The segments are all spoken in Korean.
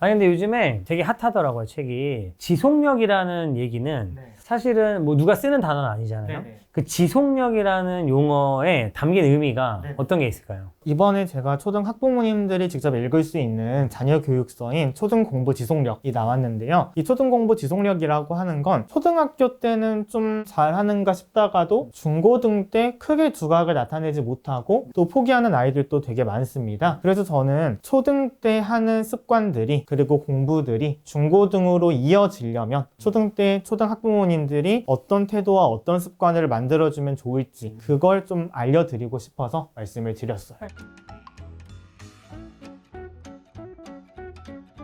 아니 근데 요즘에 되게 핫하더라고요 책이 지속력이라는 얘기는 네. 사실은 뭐 누가 쓰는 단어는 아니잖아요 네네. 그 지속력이라는 용어에 담긴 의미가 네. 어떤 게 있을까요? 이번에 제가 초등 학부모님들이 직접 읽을 수 있는 자녀 교육서인 초등 공부 지속력이 나왔는데요. 이 초등 공부 지속력이라고 하는 건 초등학교 때는 좀 잘하는가 싶다가도 중고등 때 크게 두각을 나타내지 못하고 또 포기하는 아이들도 되게 많습니다. 그래서 저는 초등 때 하는 습관들이 그리고 공부들이 중고등으로 이어지려면 초등 때 초등 학부모님 들이 어떤 태도와 어떤 습관을 만들어주면 좋을지 그걸 좀 알려드리고 싶어서 말씀을 드렸어요.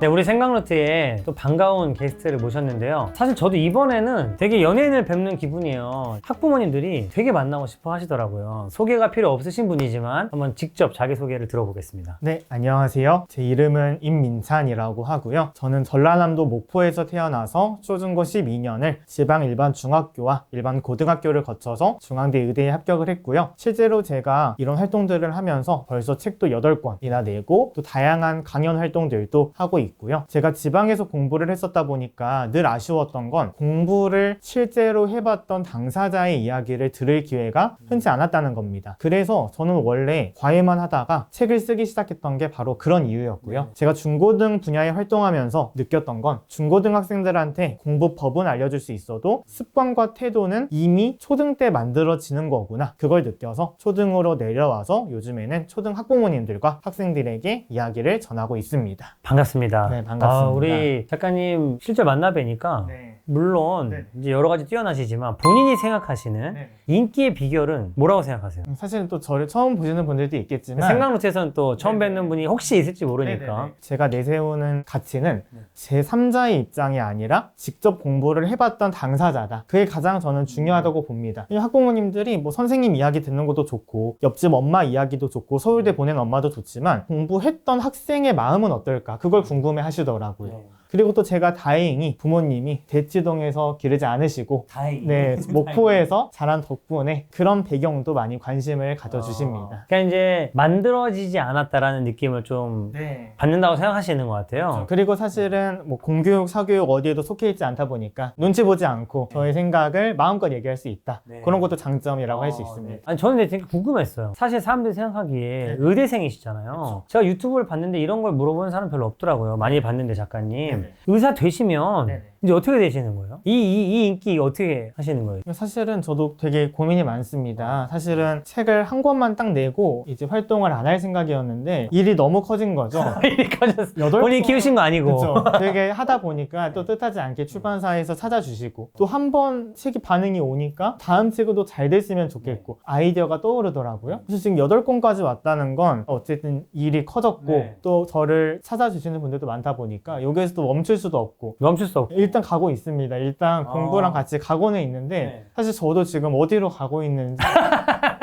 네, 우리 생각노트에 또 반가운 게스트를 모셨는데요. 사실 저도 이번에는 되게 연예인을 뵙는 기분이에요. 학부모님들이 되게 만나고 싶어 하시더라고요. 소개가 필요 없으신 분이지만 한번 직접 자기소개를 들어보겠습니다. 네, 안녕하세요. 제 이름은 임민찬이라고 하고요. 저는 전라남도 목포에서 태어나서 초중고 12년을 지방 일반 중학교와 일반 고등학교를 거쳐서 중앙대 의대에 합격을 했고요. 실제로 제가 이런 활동들을 하면서 벌써 책도 8권이나 내고 또 다양한 강연 활동들도 하고 있고 요. 제가 지방에서 공부를 했었다 보니까 늘 아쉬웠던 건 공부를 실제로 해봤던 당사자의 이야기를 들을 기회가 흔치 않았다는 겁니다. 그래서 저는 원래 과외만 하다가 책을 쓰기 시작했던 게 바로 그런 이유였고요. 제가 중고등 분야에 활동하면서 느꼈던 건 중고등 학생들한테 공부법은 알려줄 수 있어도 습관과 태도는 이미 초등 때 만들어지는 거구나. 그걸 느껴서 초등으로 내려와서 요즘에는 초등 학부모님들과 학생들에게 이야기를 전하고 있습니다. 반갑습니다. 네, 반갑습니다. 아, 우리 작가님 실제 만나 뵈니까 네. 물론 네. 이제 여러 가지 뛰어나시지만 본인이 생각하시는 인기의 비결은 뭐라고 생각하세요? 사실은 또 저를 처음 보시는 분들도 있겠지만 생각노트에서는 또 처음 네네. 뵙는 분이 혹시 있을지 모르니까. 제가 내세우는 가치는 네. 제 3자의 입장이 아니라 직접 공부를 해봤던 당사자다. 그게 가장 저는 중요하다고 봅니다. 이 학부모님들이 뭐 선생님 이야기 듣는 것도 좋고 옆집 엄마 이야기도 좋고 서울대 보낸 엄마도 좋지만 공부했던 학생의 마음은 어떨까? 그걸 궁금해 하시더라고요. 그리고 또 제가 다행히 부모님이 대치동에서 기르지 않으시고 다행히. 네, 목포에서 자란 덕분에 그런 배경도 많이 관심을 가져주십니다. 그러니까 이제 만들어지지 않았다라는 느낌을 좀 네. 받는다고 생각하시는 것 같아요. 그리고 사실은 뭐 공교육, 사교육 어디에도 속해 있지 않다 보니까 눈치 보지 않고 저의 생각을 마음껏 얘기할 수 있다. 네. 그런 것도 장점이라고 할 수 어, 있습니다. 네. 아니 저는 근데 되게 궁금했어요. 사실 사람들이 생각하기에 네. 의대생이시잖아요. 제가 유튜브를 봤는데 이런 걸 물어보는 사람 별로 없더라고요. 많이 봤는데 작가님. 의사 되시면 네네. 이제 어떻게 되시는 거예요? 이, 이, 이 인기 어떻게 하시는 거예요? 사실은 저도 되게 고민이 많습니다. 사실은 책을 한 권만 딱 내고 이제 활동을 안 할 생각이었는데 일이 너무 커진 거죠. 일이 커졌어. 여덟 본인이 권- 키우신 거 아니고. 그렇죠. 되게 하다 보니까 또 뜻하지 않게 출판사에서 찾아주시고 또 한 번 책이 반응이 오니까 다음 책도 잘 됐으면 좋겠고 아이디어가 떠오르더라고요. 그래서 지금 8권까지 왔다는 건 어쨌든 일이 커졌고 네. 또 저를 찾아주시는 분들도 많다 보니까 여기에서 또 멈출 수도 없고 멈출 수 없고. 일단 가고 있습니다. 일단 아. 공부랑 같이 가고는 있는데 네. 사실 저도 지금 어디로 가고 있는지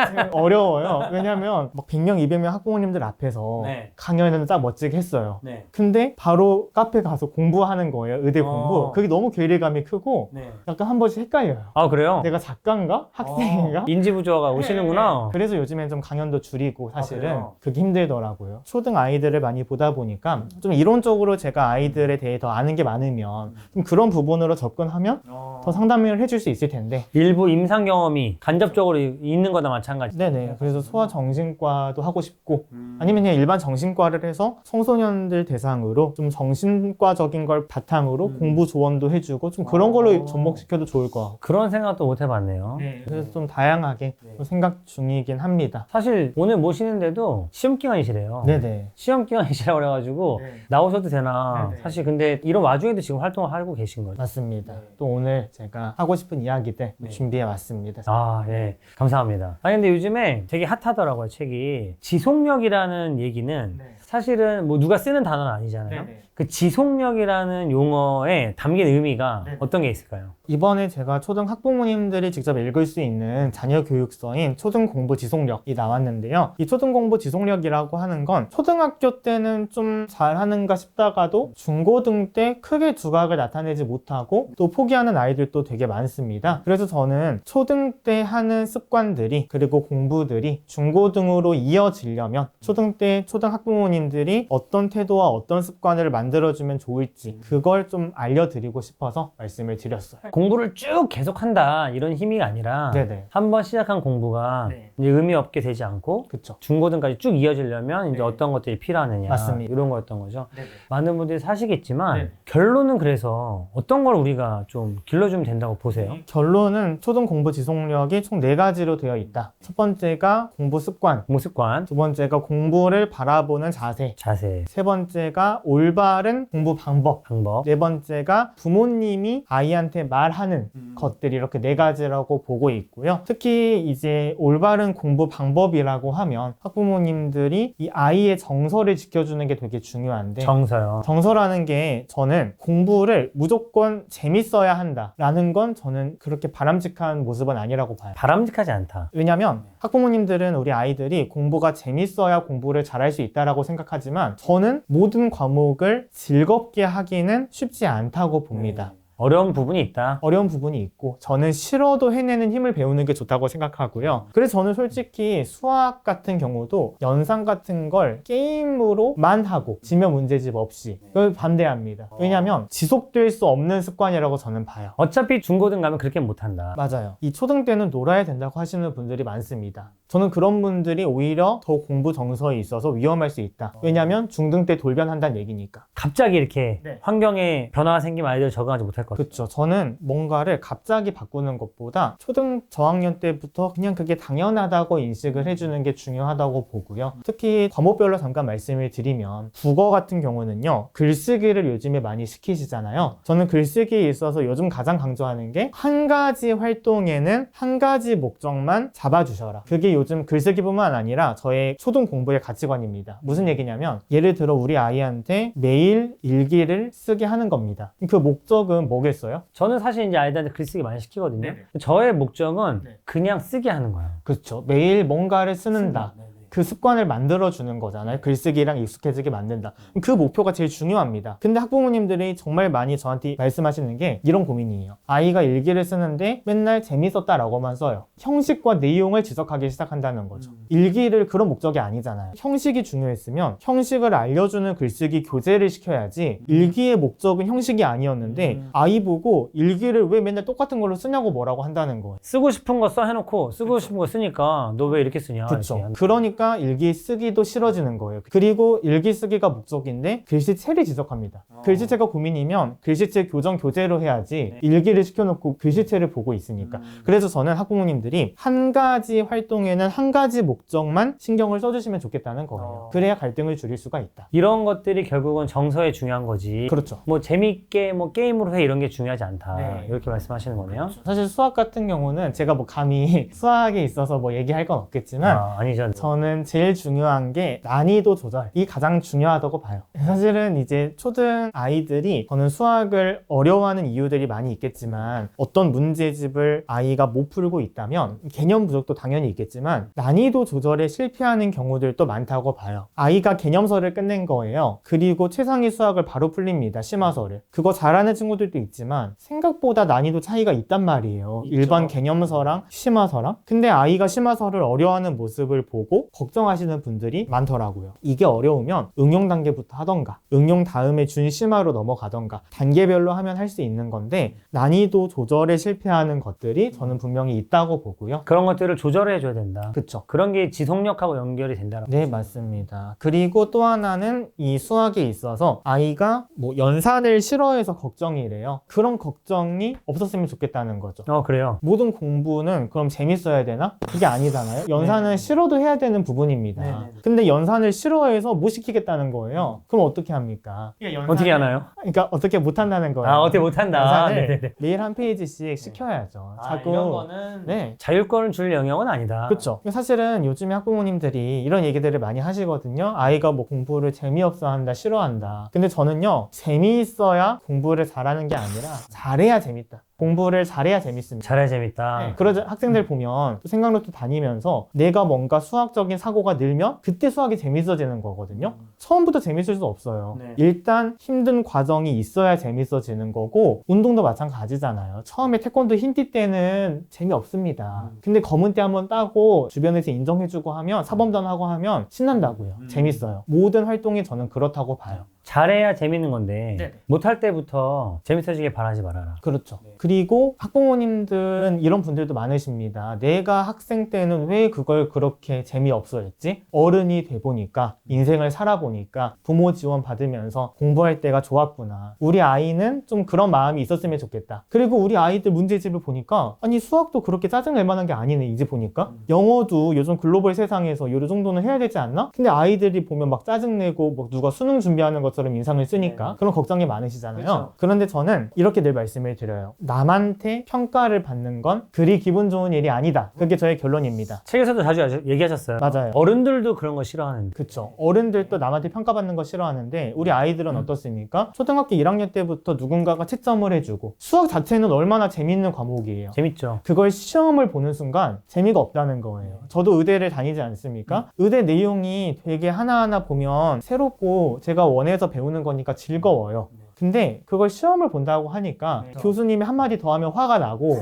지금 어려워요. 왜냐면 막 100명, 200명 학부모님들 앞에서 네. 강연을 딱 멋지게 했어요. 네. 근데 바로 카페 가서 공부하는 거예요. 의대 공부. 어. 그게 너무 괴리감이 크고 네. 약간 한 번씩 헷갈려요. 아 그래요? 내가 작가인가? 학생인가? 어, 인지부조화가 오시는구나. 네. 그래서 요즘엔 좀 강연도 줄이고 사실은 그래요? 그게 힘들더라고요. 초등 아이들을 많이 보다 보니까 좀 이론적으로 제가 아이들에 대해 더 아는 게 많으면 좀 그런 부분으로 접근하면 더 상담을 해줄 수 있을 텐데. 일부 임상 경험이 간접적으로 있는 거나 마찬가지. 네네. 그래서 소아 정신과도 하고 싶고 음. 아니면 그냥 일반 정신과를 해서 청소년들 대상으로 좀 정신과적인 걸 바탕으로 음. 공부 조언도 해주고 좀 그런 걸로 어. 접목시켜도 좋을 것 같고. 그런 생각도 못 해봤네요. 그래서 좀 다양하게 네. 좀 생각 중이긴 합니다. 사실 오늘 모시는데도 시험 기간이시래요. 네네. 시험 기간이시라고 그래가지고 네. 나오셔도 되나. 네네. 사실 근데 이런 와중에도 지금 활동을 하고 계신 거죠. 맞습니다. 네. 또 오늘 제가 하고 싶은 이야기들 네. 준비해 왔습니다. 아, 예. 감사합니다. 아니, 근데 요즘에 되게 핫하더라고요, 책이. 지속력이라는 얘기는 네. 사실은 뭐 누가 쓰는 단어는 아니잖아요. 네네. 그 지속력이라는 용어에 담긴 의미가 네네. 어떤 게 있을까요? 이번에 제가 초등 학부모님들이 직접 읽을 수 있는 자녀 교육서인 초등 공부 지속력이 나왔는데요. 이 초등 공부 지속력이라고 하는 건 초등학교 때는 좀 잘하는가 싶다가도 중고등 때 크게 두각을 나타내지 못하고 또 포기하는 아이들도 되게 많습니다. 그래서 저는 초등 때 하는 습관들이 그리고 공부들이 중고등으로 이어지려면 초등 때 초등 학부모님 들이 어떤 태도와 어떤 습관을 만들어주면 좋을지 그걸 좀 알려드리고 싶어서 말씀을 드렸어요. 공부를 쭉 계속한다 이런 힘이 아니라 네네. 한번 시작한 공부가 네. 이제 의미 없게 되지 않고 그쵸. 중고등까지 쭉 이어지려면 이제 네. 어떤 것들이 필요하느냐 맞습니다. 이런 거였던 거죠. 네네. 많은 분들이 사시겠지만 네. 결론은 그래서 어떤 걸 우리가 좀 길러주면 된다고 보세요? 결론은 초등 공부 지속력이 총 네 가지로 되어 있다. 첫 번째가 공부 습관, 공부 습관, 두 번째가 공부를 바라보는 자 세, 자세, 세 번째가 올바른 공부 방법, 방법, 네 번째가 부모님이 아이한테 말하는 것들이 이렇게 네 가지라고 보고 있고요. 특히 이제 올바른 공부 방법이라고 하면 학부모님들이 이 아이의 정서를 지켜주는 게 되게 중요한데 정서요. 정서라는 게 저는 공부를 무조건 재밌어야 한다라는 건 저는 그렇게 바람직한 모습은 아니라고 봐요. 바람직하지 않다. 왜냐면 학부모님들은 우리 아이들이 공부가 재밌어야 공부를 잘할 수 있다라고 생각 하지만 저는 모든 과목을 즐겁게 하기는 쉽지 않다고 봅니다. 어려운 부분이 있다. 어려운 부분이 있고 저는 싫어도 해내는 힘을 배우는 게 좋다고 생각하고요. 그래서 저는 솔직히 수학 같은 경우도 연산 같은 걸 게임으로만 하고 지면 문제집 없이 그걸 반대합니다. 왜냐하면 지속될 수 없는 습관이라고 저는 봐요. 어차피 중고등 가면 그렇게 못한다. 맞아요. 이 초등 때는 놀아야 된다고 하시는 분들이 많습니다. 저는 그런 분들이 오히려 더 공부 정서에 있어서 위험할 수 있다. 왜냐하면 중등 때 돌변한다는 얘기니까. 갑자기 이렇게 네. 환경에 변화가 생기면 아이들 적응하지 못할 것 같아요. 그렇죠. 저는 뭔가를 갑자기 바꾸는 것보다 초등 저학년 때부터 그냥 그게 당연하다고 인식을 해주는 게 중요하다고 보고요. 특히 과목별로 잠깐 말씀을 드리면 국어 같은 경우는요. 글쓰기를 요즘에 많이 시키시잖아요. 저는 글쓰기에 있어서 요즘 가장 강조하는 게 한 가지 활동에는 한 가지 목적만 잡아주셔라. 그게 요즘 글쓰기뿐만 아니라 저의 초등 공부의 가치관입니다. 무슨 얘기냐면 예를 들어 우리 아이한테 매일 일기를 쓰게 하는 겁니다. 그 목적은 뭐 겠어요? 저는 사실 이제 아이들한테 글쓰기 많이 시키거든요. 네네. 저의 목적은 네. 그냥 쓰게 하는 거예요. 그렇죠. 매일 뭔가를 쓰는다. 그 습관을 만들어 주는 거잖아요. 글쓰기랑 익숙해지게 만든다. 그 목표가 제일 중요합니다. 근데 학부모님들이 정말 많이 저한테 말씀하시는 게 이런 고민이에요. 아이가 일기를 쓰는데 맨날 재밌었다라고만 써요. 형식과 내용을 지적하기 시작한다는 거죠. 일기를 그런 목적이 아니잖아요. 형식이 중요했으면 형식을 알려주는 글쓰기 교재를 시켜야지 일기의 목적은 형식이 아니었는데 아이 보고 일기를 왜 맨날 똑같은 걸로 쓰냐고 뭐라고 한다는 거예요. 쓰고 싶은 거 써 해놓고 쓰고 싶은 거 쓰니까 너 왜 이렇게 쓰냐. 그렇죠. 이렇게. 그 러니까 일기 쓰기도 싫어지는 거예요. 그리고 일기 쓰기가 목적인데 글씨체를 지적합니다. 글씨체가 고민이면 글씨체 교정 교재로 해야지 일기를 시켜놓고 글씨체를 보고 있으니까. 그래서 저는 학부모님들이 한 가지 활동에는 한 가지 목적만 신경을 써주시면 좋겠다는 거예요. 어. 그래야 갈등을 줄일 수가 있다. 이런 것들이 결국은 정서에 중요한 거지. 그렇죠. 뭐 재밌게 뭐 게임으로 해 이런 게 중요하지 않다. 네. 이렇게 말씀하시는 거네요. 사실 수학 같은 경우는 제가 뭐 감히 수학에 있어서 뭐 얘기할 건 없겠지만 아, 아니죠. 저는 제일 중요한 게 난이도 조절이 가장 중요하다고 봐요. 사실은 이제 초등 아이들이 저는 수학을 어려워하는 이유들이 많이 있겠지만 어떤 문제집을 아이가 못 풀고 있다면 개념 부족도 당연히 있겠지만 난이도 조절에 실패하는 경우들도 많다고 봐요. 아이가 개념서를 끝낸 거예요. 그리고 최상위 수학을 바로 풀립니다. 심화서를. 그거 잘하는 친구들도 있지만 생각보다 난이도 차이가 있단 말이에요. 일반 개념서랑 심화서랑. 근데 아이가 심화서를 어려워하는 모습을 보고 걱정하시는 분들이 많더라고요. 이게 어려우면 응용 단계부터 하던가, 응용 다음에 준심화로 넘어가던가, 단계별로 하면 할 수 있는 건데, 난이도 조절에 실패하는 것들이 저는 분명히 있다고 보고요. 그런 것들을 조절해 줘야 된다. 그쵸. 그런 게 지속력하고 연결이 된다라고. 네, 맞습니다. 그리고 또 하나는 이 수학에 있어서 아이가 뭐 연산을 싫어해서 걱정이래요. 그런 걱정이 없었으면 좋겠다는 거죠. 어, 그래요. 모든 공부는 그럼 재밌어야 되나? 그게 아니잖아요. 연산은 싫어도 해야 되는 부분 입니다. 네, 네, 네. 근데 연산을 싫어해서 못 시키겠다는 거예요. 그럼 어떻게 합니까? 어떻게 하나요? 그러니까 어떻게 못 한다는 거예요. 아, 어떻게 못한다. 연산을 네네네. 매일 한 페이지씩 시켜야죠. 아, 자꾸 이런 거는 네. 자율권을 줄 영역은 아니다. 그렇죠. 사실은 요즘에 학부모님들이 이런 얘기들을 많이 하시거든요. 아이가 뭐 공부를 재미없어 한다, 싫어한다. 근데 저는요, 재미있어야 공부를 잘하는 게 아니라 잘해야 재밌다. 공부를 잘해야 재밌습니다. 잘해 재밌다. 네, 그러자 학생들 보면 또 생각노트 다니면서 내가 뭔가 수학적인 사고가 늘면 그때 수학이 재밌어지는 거거든요. 처음부터 재밌을 수 없어요. 네. 일단 힘든 과정이 있어야 재밌어지는 거고 운동도 마찬가지잖아요. 처음에 태권도 흰띠 때는 재미없습니다. 근데 검은 띠 한번 따고 주변에서 인정해주고 하면 사범전 하고 하면 신난다고요. 재밌어요. 모든 활동이 저는 그렇다고 봐요. 잘해야 재밌는 건데 네네. 못할 때부터 재밌어지게 바라지 말아라. 그렇죠. 그리고 학부모님들은 이런 분들도 많으십니다. 내가 학생 때는 왜 그걸 그렇게 재미없어 했지? 어른이 돼 보니까, 인생을 살아보니까 부모 지원 받으면서 공부할 때가 좋았구나. 우리 아이는 좀 그런 마음이 있었으면 좋겠다. 그리고 우리 아이들 문제집을 보니까, 아니, 수학도 그렇게 짜증낼 만한 게 아니네, 이제 보니까. 영어도 요즘 글로벌 세상에서 요 정도는 해야 되지 않나? 근데 아이들이 보면 막 짜증내고, 뭐 누가 수능 준비하는 것처럼 인상을 쓰니까, 그런 걱정이 많으시잖아요. 그렇죠. 그런데 저는 이렇게 늘 말씀을 드려요. 남한테 평가를 받는 건 그리 기분 좋은 일이 아니다. 그게 저의 결론입니다. 책에서도 자주 얘기하셨어요. 맞아요. 어른들도 그런 거 싫어하는데. 그쵸. 어른들도 남한테 평가받는 거 싫어하는데 우리 아이들은 어떻습니까? 초등학교 1학년 때부터 누군가가 채점을 해주고 수학 자체는 얼마나 재밌는 과목이에요. 재밌죠. 그걸 시험을 보는 순간 재미가 없다는 거예요. 저도 의대를 다니지 않습니까? 의대 내용이 되게 하나하나 보면 새롭고 제가 원해서 배우는 거니까 즐거워요. 근데 그걸 시험을 본다고 하니까 교수님이 한마디 더 하면 화가 나고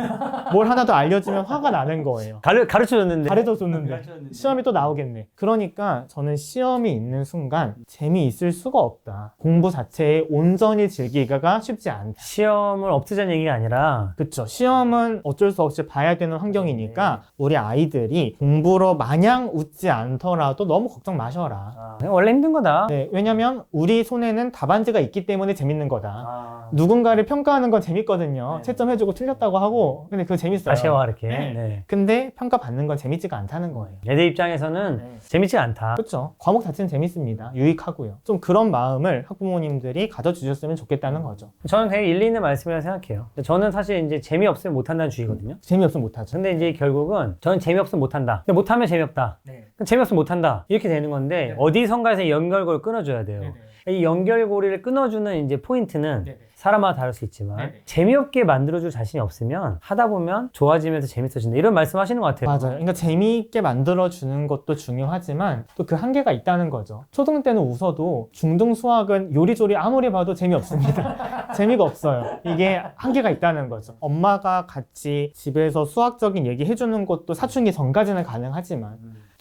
뭘 하나 더 알려주면 화가 나는 거예요. 가르, 가르쳐줬는데. 가르쳐 줬는데 시험이 또 나오겠네. 그러니까 저는 시험이 있는 순간 재미있을 수가 없다. 공부 자체에 온전히 즐기기가 쉽지 않다. 시험을 없애자는 얘기가 아니라 그쵸. 시험은 어쩔 수 없이 봐야 되는 환경이니까 우리 아이들이 공부로 마냥 웃지 않더라도 너무 걱정 마셔라. 그냥 원래 힘든 거다. 네, 왜냐면 우리 손에는 답안지가 있기 때문에 재밌는 거다. 아, 누군가를 평가하는 건 재밌거든요. 네. 채점해주고 틀렸다고 하고. 근데 그거 재밌어요. 와 이렇게. 네. 네. 근데 평가받는 건 재밌지가 않다는 거예요. 애들 입장에서는 네. 재밌지 않다. 그렇죠. 과목 자체는 재밌습니다. 유익하고요. 좀 그런 마음을 학부모님들이 가져주셨으면 좋겠다는 거죠. 저는 되게 일리 있는 말씀이라고 생각해요. 저는 사실 이제 재미없으면 못한다는 주의거든요. 재미없으면 못하죠. 근데 이제 결국은 저는 재미없으면 못한다. 근데 못하면 재미없다. 그럼 재미없으면 못한다. 이렇게 되는 건데 어디선가에서 연결고리를 끊어줘야 돼요. 이 연결고리를 끊어주는 이제 포인트는 네네. 사람마다 다를 수 있지만 네네. 재미없게 만들어줄 자신이 없으면 하다 보면 좋아지면서 재밌어진다. 이런 말씀하시는 것 같아요. 맞아요. 그러니까 재미있게 만들어주는 것도 중요하지만 또 그 한계가 있다는 거죠. 초등 때는 웃어도 중등 수학은 요리조리 아무리 봐도 재미없습니다. 재미가 없어요. 이게 한계가 있다는 거죠. 엄마가 같이 집에서 수학적인 얘기 해주는 것도 사춘기 전까지는 가능하지만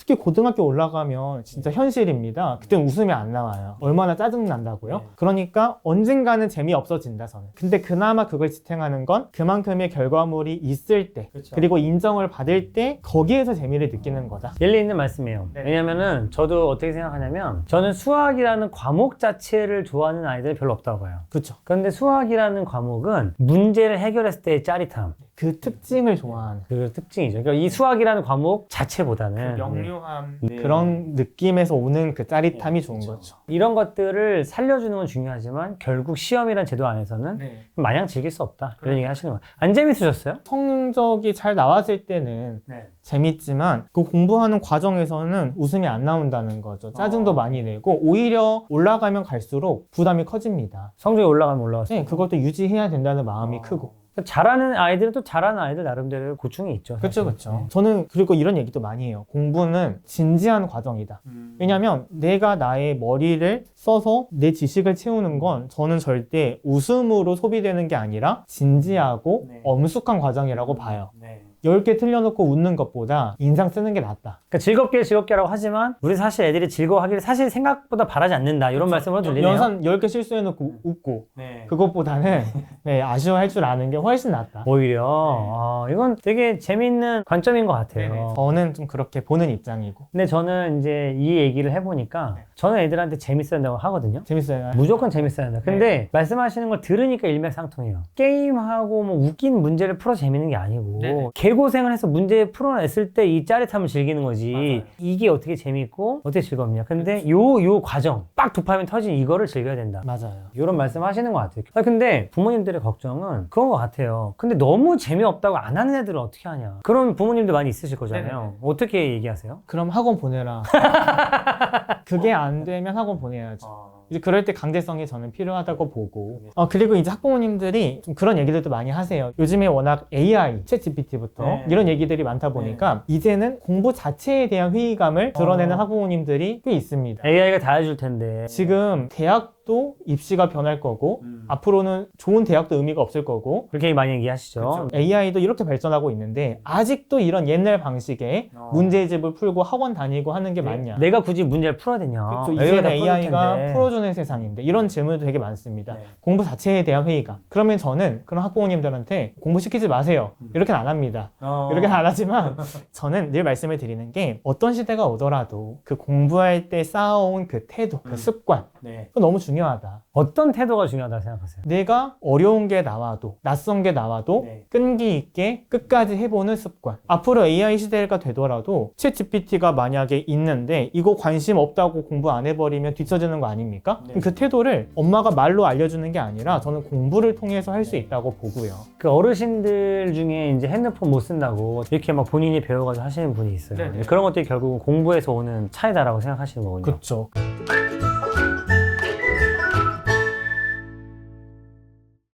특히 고등학교 올라가면 진짜 현실입니다. 그때 웃음이 안 나와요. 얼마나 짜증 난다고요? 그러니까 언젠가는 재미없어진다 저는. 근데 그나마 그걸 지탱하는 건 그만큼의 결과물이 있을 때 그리고 인정을 받을 때 거기에서 재미를 느끼는 거다. 일리 있는 말씀이에요. 네. 왜냐면은 저도 어떻게 생각하냐면 저는 수학이라는 과목 자체를 좋아하는 아이들이 별로 없다고 봐요. 그렇죠. 그런데 수학이라는 과목은 문제를 해결했을 때의 짜릿함. 그 특징을 좋아하는 그 특징이죠. 그러니까 이 수학이라는 과목 자체보다는 네. 영유함 네. 그런 느낌에서 오는 그 짜릿함이 좋은 거죠. 이런 것들을 살려주는 건 중요하지만 결국 시험이란 제도 안에서는 네. 마냥 즐길 수 없다. 그런 얘기 하시는 거예요. 안 재밌으셨어요? 성적이 잘 나왔을 때는 재밌지만 그 공부하는 과정에서는 웃음이 안 나온다는 거죠. 짜증도 어. 많이 내고 오히려 올라가면 갈수록 부담이 커집니다. 성적이 올라가면 올라갔어요. 네, 그것도 유지해야 된다는 마음이 어. 크고. 잘하는 아이들은 또 잘하는 아이들 나름대로 고충이 있죠. 그렇죠. 그렇죠. 저는 그리고 이런 얘기도 많이 해요. 공부는 진지한 과정이다. 왜냐하면 내가 나의 머리를 써서 내 지식을 채우는 건 저는 절대 웃음으로 소비되는 게 아니라 진지하고 네. 엄숙한 과정이라고 봐요. 네. 10개 틀려놓고 웃는 것보다 인상 쓰는 게 낫다. 그러니까 즐겁게 즐겁게라고 하지만 우리 사실 애들이 즐거워하기를 사실 생각보다 바라지 않는다 이런 말씀으로 들리네요. 연산 10개 실수해놓고 웃고 네. 그것보다는 네, 아쉬워할 줄 아는 게 훨씬 낫다. 오히려 아, 이건 되게 재밌는 관점인 것 같아요. 저는 좀 그렇게 보는 입장이고 근데 저는 이제 이 얘기를 해보니까 저는 애들한테 재밌어야 한다고 하거든요. 재밌어요. 무조건 재밌어야 한다. 근데 말씀하시는 걸 들으니까 일맥상통해요. 게임하고 뭐 웃긴 문제를 풀어 재밌는 게 아니고 네네. 개고생을 해서 문제 풀어냈을 때 이 짜릿함을 즐기는 거지. 맞아요. 이게 어떻게 재밌고 어떻게 즐겁냐. 근데 요 요 과정 빡 도파민 터진 이거를 즐겨야 된다. 맞아요. 이런 말씀 하시는 것 같아요. 아, 근데 부모님들의 걱정은 그런 것 같아요. 근데 너무 재미없다고 안 하는 애들은 어떻게 하냐. 그런 부모님들 많이 있으실 거잖아요. 네네네. 어떻게 얘기하세요? 그럼 학원 보내라. 그게 안 되면 학원 보내야죠. 이제 그럴 때 강제성이 저는 필요하다고 보고 어, 그리고 이제 학부모님들이 좀 그런 얘기들도 많이 하세요 요즘에 워낙 AI, 챗 GPT부터 네. 이런 얘기들이 많다 보니까 이제는 공부 자체에 대한 회의감을 드러내는 어. 학부모님들이 꽤 있습니다 AI가 다 해줄 텐데. 지금 대학 도 대학도 입시가 변할 거고 앞으로는 좋은 대학도 의미가 없을 거고 그렇게 많이 얘기하시죠. AI도 이렇게 발전하고 있는데 아직도 이런 옛날 방식의 어. 문제집을 풀고 학원 다니고 하는 게 맞냐? 내가 굳이 문제를 풀어야 되냐? 그렇죠. 다 풀어줄 AI가. 풀어주는 세상인데 이런 질문도 되게 많습니다. 네. 공부 자체에 대한 회의감. 그러면 저는 그런 학부모님들한테 공부 시키지 마세요. 이렇게는 안 합니다. 음. 어. 이렇게는 안 하지만 저는 늘 말씀을 드리는 게 어떤 시대가 오더라도 그 공부할 때 쌓아온 그 태도, 그 음. 습관 네. 그거 너무 중요 하다. 어떤 태도가 중요하다고 생각하세요? 내가 어려운 게 나와도 낯선 게 나와도 네. 끈기 있게 끝까지 해보는 습관. 앞으로 AI 시대가 되더라도 챗 GPT가 만약에 있는데 이거 관심 없다고 공부 안 해버리면 뒤처지는 거 아닙니까? 네. 그 태도를 엄마가 말로 알려주는 게 아니라 저는 공부를 통해서 할 수 있다고 보고요. 그 어르신들 중에 이제 핸드폰 못 쓴다고 이렇게 막 본인이 배워가지고 하시는 분이 있어요. 네 네. 그런 것들이 결국은 공부에서 오는 차이다라고 생각하시는 거군요. 그렇죠.